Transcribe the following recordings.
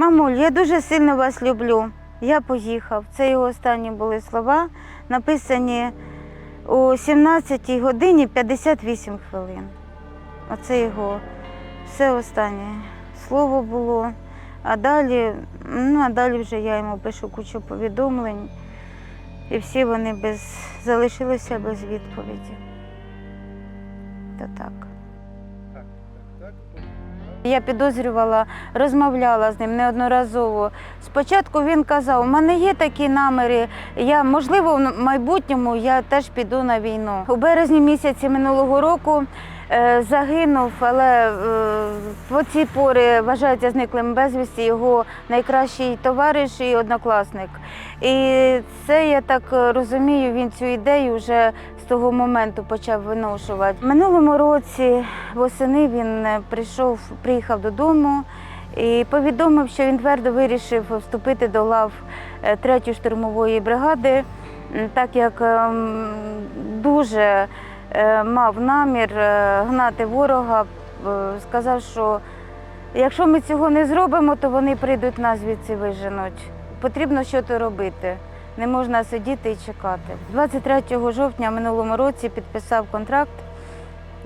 Мамуль, я дуже сильно вас люблю. Я поїхав. Це його останні були слова, написані о 17 годині 58 хвилин. Оце його все останнє слово було. А далі, ну а далі вже я йому пишу кучу повідомлень, і всі вони без, залишилися без відповіді. Та так. Я підозрювала, розмовляла з ним неодноразово. Спочатку він казав, у мене є такі наміри, я, можливо, в майбутньому я теж піду на війну. У березні місяці минулого року загинув, але е, по ці пори вважається зниклим безвісті його найкращий товариш і однокласник. І це, я так е, розумію, він цю ідею вже з того моменту почав виношувати. Минулому році восени він е, прийшов, приїхав додому і повідомив, що він твердо вирішив вступити до лав 3-ї штурмової бригади, так як ем, дуже е, мав намір е, гнати ворога, е, сказав, що якщо ми цього не зробимо, то вони прийдуть нас звідси виженуть. Потрібно щось робити. Не можна сидіти і чекати. 23 жовтня минулому році підписав контракт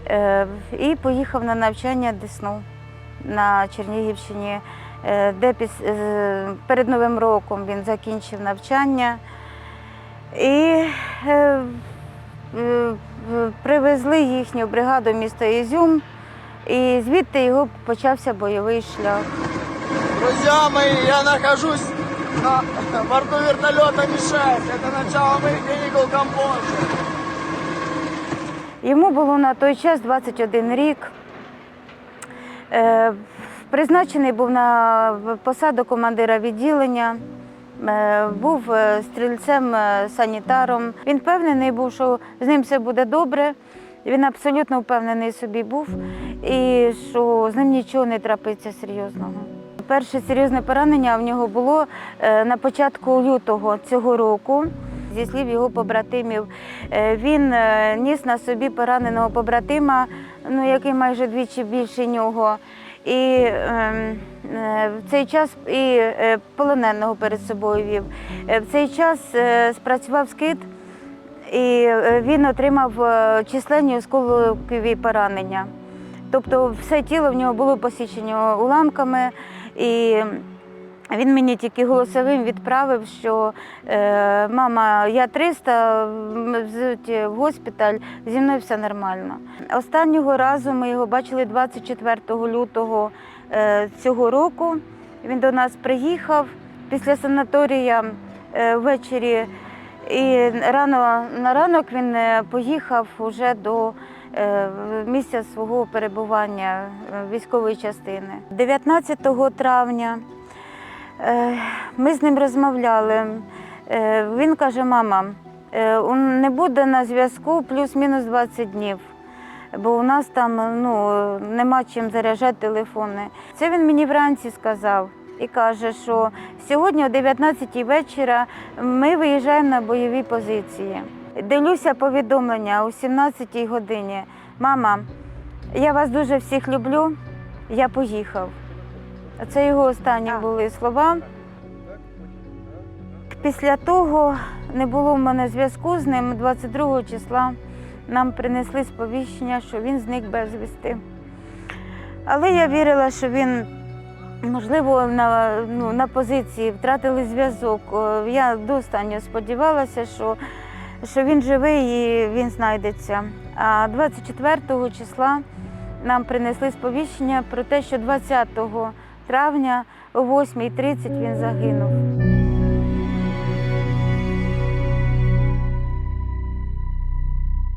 е, і поїхав на навчання Десну на Чернігівщині, е, де е, перед Новим роком він закінчив навчання. І е, е, привезли їхню бригаду в місто Ізюм, і звідти його почався бойовий шлях. Друзья мои, я нахожусь на борту вертолета Ми-6. Это начало моих каникул в Камбоджи. Йому було на той час 21 рік. Е, Призначений був на посаду командира відділення, був е, стрільцем е, санітаром. Він впевнений був, що з ним все буде добре. Він абсолютно впевнений собі був і що з ним нічого не трапиться серйозного. Перше серйозне поранення в нього було е, на початку лютого цього року. Зі слів його побратимів, е, він е, ніс на собі пораненого побратима, ну, який майже двічі більше нього. І ем, е, в цей час і е, полоненого перед собою вів. Е, В цей час спрацював скид, і він отримав численні осколкові поранення. Тобто все тіло в нього було посічено уламками, і він мені тільки голосовим відправив, що е, мама, я 300, м, в госпіталь, зі мною все нормально. Останнього разу ми його бачили 24 лютого е, цього року. Він до нас приїхав після санаторія е, ввечері. І рано на ранок він е, поїхав уже до е, місця свого перебування е, військової частини. 19 травня е, ми з ним розмовляли. Е, Він каже: мама, е, не буде на зв'язку плюс-мінус 20 днів. Бо у нас там ну, нема чим заряджати телефони. Це він мені вранці сказав і каже, що сьогодні о 19 вечора ми виїжджаємо на бойові позиції. Дивлюся повідомлення о 17-й годині. Мама, я вас дуже всіх люблю, я поїхав. Це його останні були слова. Після того не було в мене зв'язку з ним 22 числа. Нам принесли сповіщення, що він зник безвісти. Але я вірила, що він, можливо, на, ну, на позиції втратили зв'язок. Я до останнього сподівалася, що, що він живий і він знайдеться. А 24 числа нам принесли сповіщення про те, що 20 травня о 8.30 він загинув.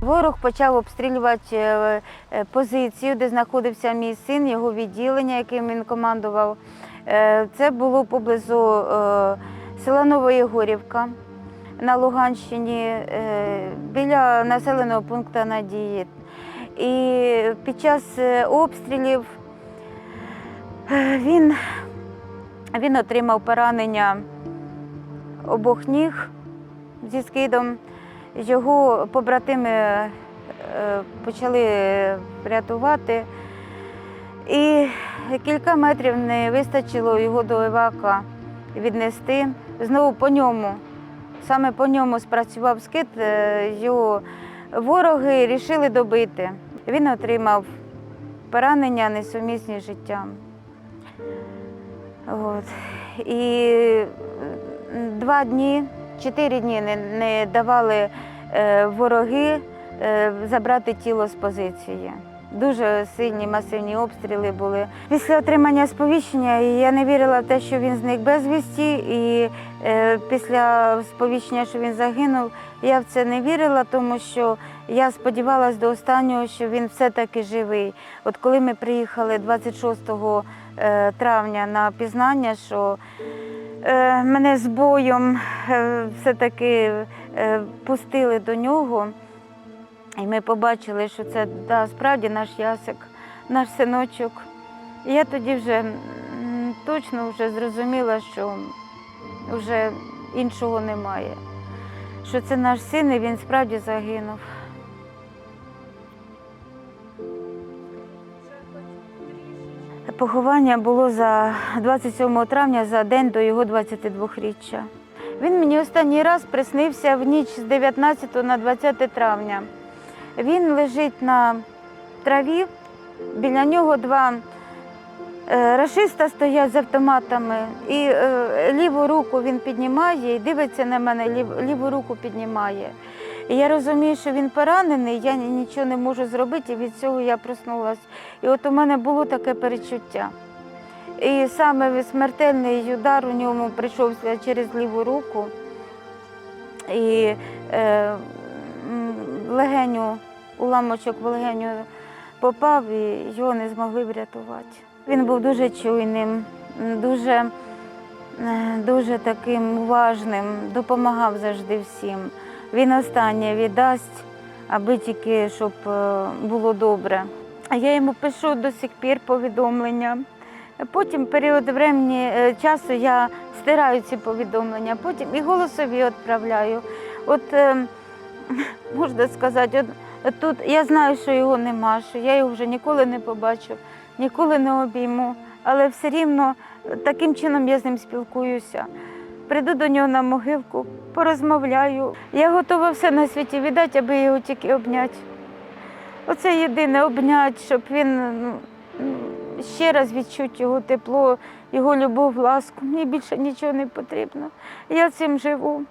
Ворог почав обстрілювати е, е, позицію, де знаходився мій син, його відділення, яким він командував. Е, Це було поблизу села Новоєгорівка на Луганщині, біля населеного пункту Надії. І під час обстрілів він, він отримав поранення обох ніг зі скидом. Його побратими е, почали рятувати. І кілька метрів не вистачило його до Івака віднести. Знову по ньому, саме по ньому спрацював скид, е, його вороги рішили добити. Він отримав поранення несумісні з життям. От. І два дні, чотири дні не, не давали е, вороги е, забрати тіло з позиції. Дуже сильні масивні обстріли були. Після отримання сповіщення я не вірила в те, що він зник безвісті, і е, після сповіщення, що він загинув, я в це не вірила, тому що я сподівалася до останнього, що він все-таки живий. От коли ми приїхали 26 е, травня на пізнання, що е, мене з боєм е, все-таки е, пустили до нього. І ми побачили, що це да, справді наш ясик, наш синочок. І я тоді вже точно вже зрозуміла, що вже іншого немає. Що це наш син, і він справді загинув. Поховання було за 27 травня за день до його 22-річчя. Він мені останній раз приснився в ніч з 19 на 20 травня. Він лежить на траві, біля нього два е, рашиста стоять з автоматами, і е, ліву руку він піднімає і дивиться на мене, ліву руку піднімає. І я розумію, що він поранений, я нічого не можу зробити, і від цього я проснулася. І от у мене було таке перечуття. І саме смертельний удар у ньому прийшовся через ліву руку. І е, легеню, уламочок в легеню попав і його не змогли врятувати. Він був дуже чуйним, дуже, е, дуже таким уважним, допомагав завжди всім. Він останнє віддасть, аби тільки щоб е, було добре. А я йому пишу до сих пір повідомлення. Потім період времени, е, часу я стираю ці повідомлення, потім і голосові відправляю. От можна сказати, тут я знаю, що його нема, що я його вже ніколи не побачу, ніколи не обійму, але все рівно е, таким чином я з ним спілкуюся. Прийду до нього на могилку, порозмовляю. Я готова все на світі віддати, аби його тільки обняти. Оце єдине обняти, щоб він ну, ще раз відчути його тепло, його любов, ласку. Мені більше нічого не потрібно. Я цим живу.